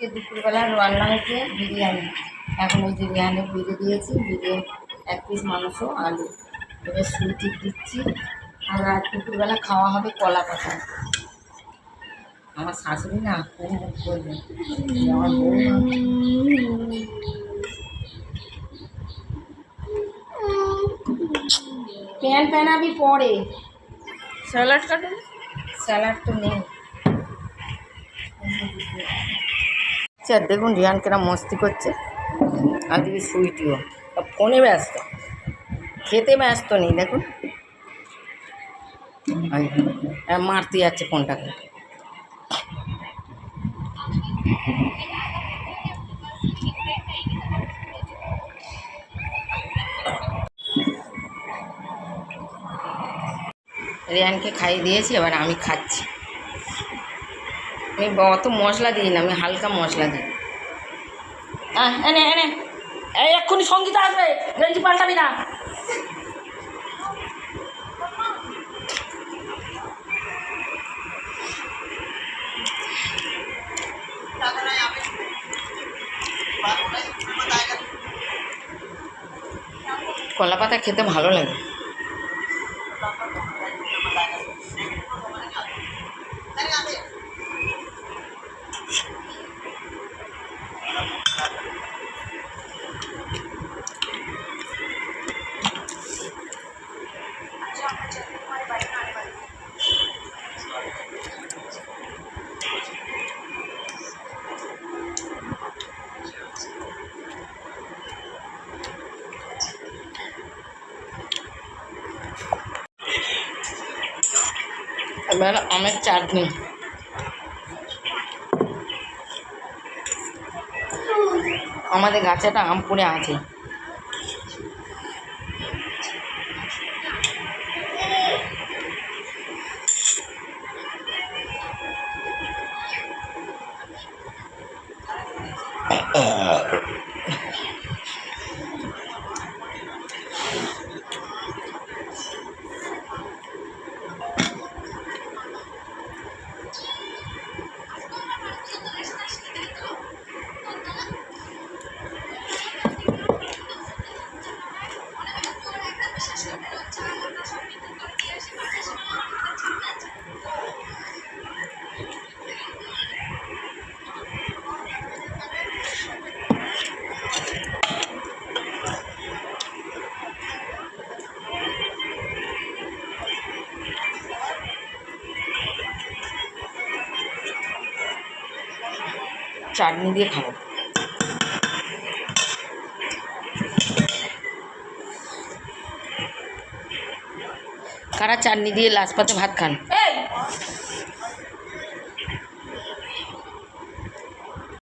আজকে দুপুরবেলা রান্না হয়েছে বিরিয়ানি। এখন ওই বিরিয়ানি বেড়ে দিয়েছি বেড়ে এক পিস মাংস আলু। এবার সুইটি দিচ্ছি। আর রাত দুপুরবেলা খাওয়া হবে কলা পাতা। আমার শাশুড়ি না খুব মুখ করবে। আমার বউ না। প্যান প্যানাবি পরে। স্যালাড কাটুন। স্যালাড তো নেই। আচ্ছা দেখুন রিয়ান কেরা মস্তি করছে। আর দিকে সুইটিও। ফোনে ব্যস্ত। খেতে ব্যস্ত নেই, দেখুন। আর মারতে যাচ্ছে ফোনটাকে। রিয়ানকে খাইয়ে দিয়েছি, এবার আমি খাচ্ছি। আমি অত মশলা দিই না আমি হালকা মশলা দিই। আহ, এনে এনে। এই এক্ষুনি সংগীত আসবে গেঞ্জি পাল্টাবি না। কলা পাতা খেতে ভালো লাগে। এবার আমের চাটনি। আমাদের গাছে একটা আম পড়ে আছে। চাটনি দিয়ে খাব কারা চাটনি দিয়ে লাশ পাতে ভাত খান